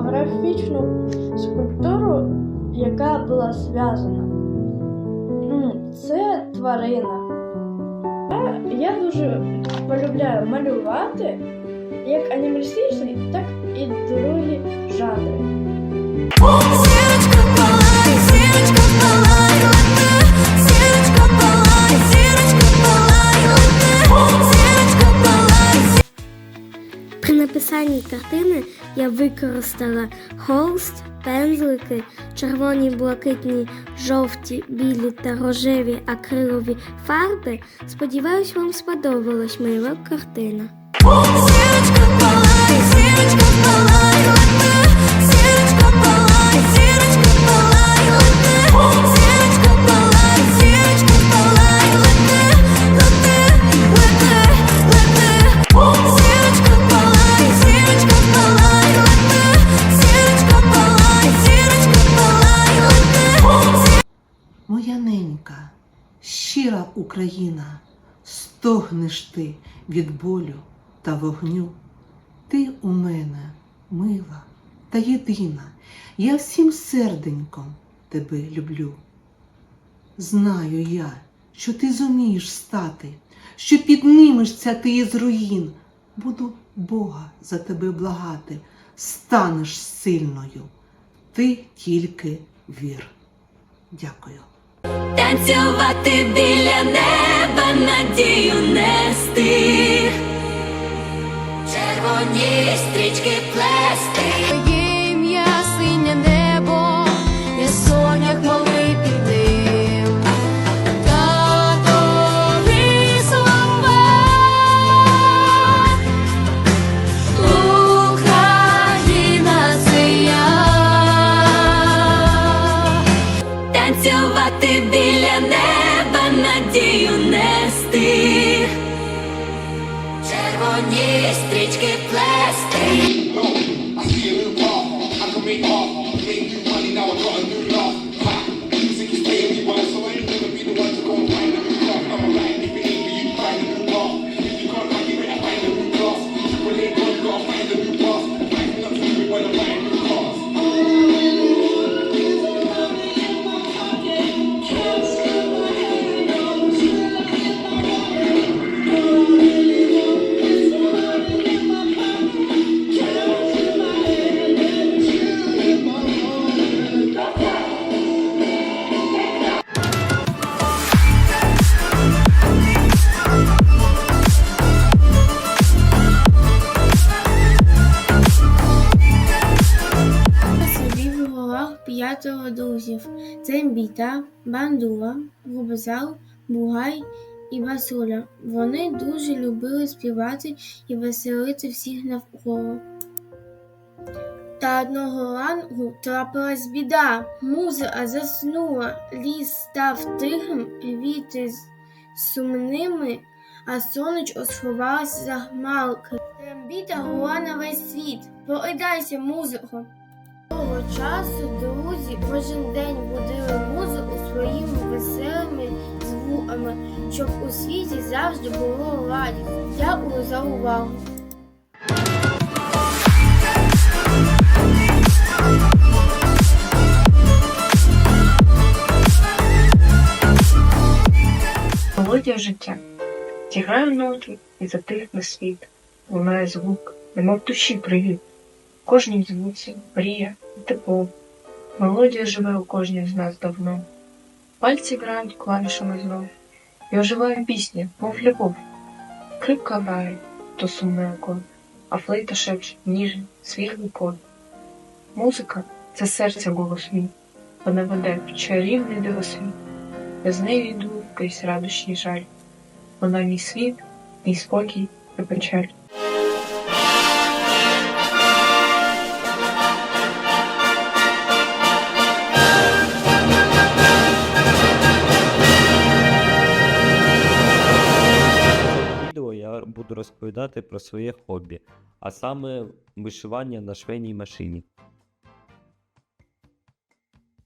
графічну скульптуру, яка була зв'язана. Ну, Це тварина. Я, дуже полюбляю малювати як анімалістичний, так і другі жанри. При написанні картини я використала холст, пензлики, червоні, блакитні, жовті, білі та рожеві акрилові фарби. Сподіваюсь, вам сподобалась моя картина. Щира Україна, стогнеш ти від болю та вогню. Ти у мене мила та єдина, я всім серденьком тебе люблю. Знаю я, що ти зумієш стати, що піднимешся ти із руїн. Буду Бога за тебе благати, станеш сильною. Ти тільки вір. Дякую. Танцювати біля неба, надію нести, червоні стрічки плести. Thank you. Друзів. Це Біта, Бандула, Губзал, Бугай і Басуля. Вони дуже любили співати і веселити всіх навколо. Та одного ранку трапилась біда. Музика заснула, ліс став тихим, віти сумними, а сонечко сховалося за хмарки. Трембіта гула на весь світ. Прокидайся, музико! Того часу друзі кожен день будили музику своїми веселими звуками, щоб у світі завжди було радість. Дякую за увагу. Мелодія життя. Зіграю ноти і затихне світ. Лунає звук, немов душі привіт. Кожній звуці мрія і тепло. Мелодія живе у кожній з нас давно. Пальці грають клавішами знов. І оживає пісня, мов любов. Крипка грає, то сумний акорд, а флейта шепче ніжний, світлий код. Музика це серце голос мій, вона веде в чарівний дивосвіт. Я з нею йду крізь радощ і жаль. Вона мій світ, мій спокій і печаль. Розповідати про своє хобі, а саме вишивання на швейній машині.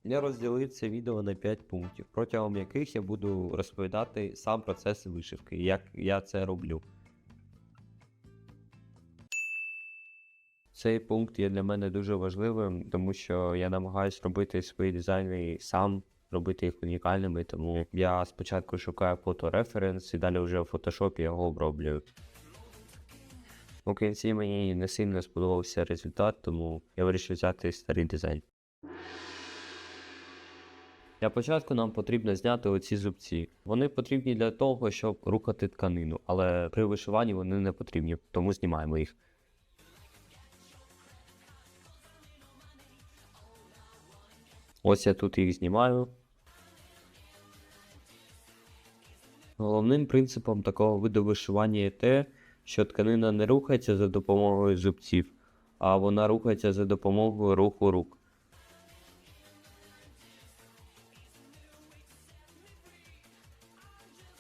Я розділив це відео на 5 пунктів, протягом яких я буду розповідати сам процес вишивки, як я це роблю. Цей пункт є для мене дуже важливим, тому що я намагаюся робити свої дизайни сам, робити їх унікальними. Тому я спочатку шукаю фотореференс і далі вже в фотошопі його оброблюю. У кінці мені не сильно сподобався результат, тому я вирішив взяти старий дизайн. Для початку нам потрібно зняти оці зубці. Вони потрібні для того, щоб рухати тканину, але при вишиванні вони не потрібні, тому знімаємо їх. Ось я тут їх знімаю. Головним принципом такого виду вишивання є те, що тканина не рухається за допомогою зубців, а вона рухається за допомогою руху рук.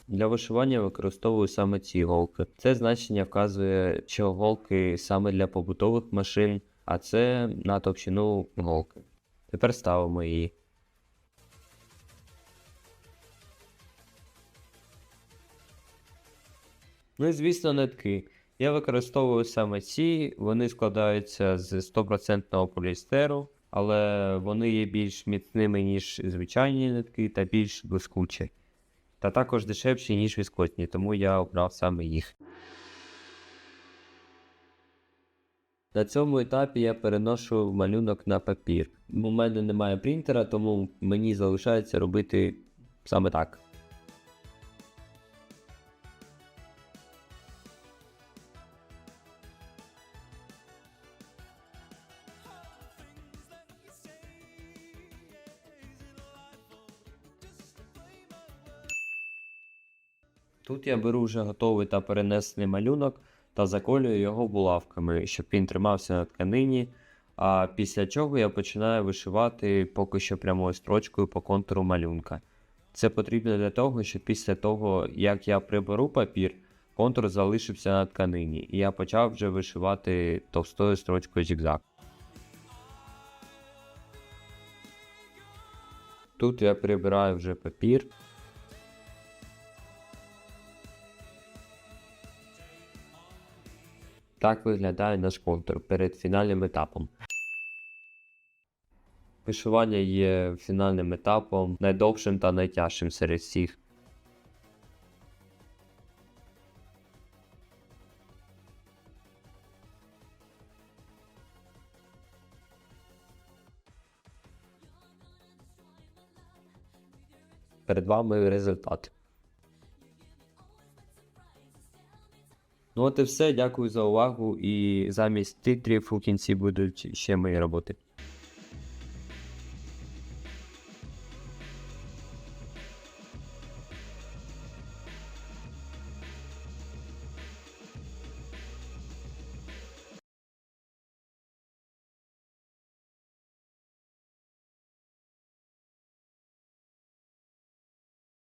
Для вишивання використовую саме ці голки. Це значення вказує, що голки саме для побутових машин, а це на товщину голки. Тепер ставимо її. Ну і звісно, нитки. Я використовую саме ці, вони складаються з 100% поліестеру, але вони є більш міцними, ніж звичайні нитки, та більш блискучі. Та також дешевші, ніж віскозні, тому я обрав саме їх. На цьому етапі я переношу малюнок на папір. У мене немає принтера, тому мені залишається робити саме так. Тут я беру вже готовий та перенесений малюнок та заколюю його булавками, щоб він тримався на тканині. А після чого я починаю вишивати поки що прямою строчкою по контуру малюнка. Це потрібно для того, щоб після того, як я приберу папір, контур залишився на тканині, і я почав вже вишивати товстою строчкою зігзаг. Тут я прибираю вже папір. Так виглядає наш контур перед фінальним етапом. Вишивання є фінальним етапом, найдовшим та найтяжчим серед всіх. Перед вами результат. Ну от і все. Дякую за увагу. І замість титрів у кінці будуть ще мої роботи.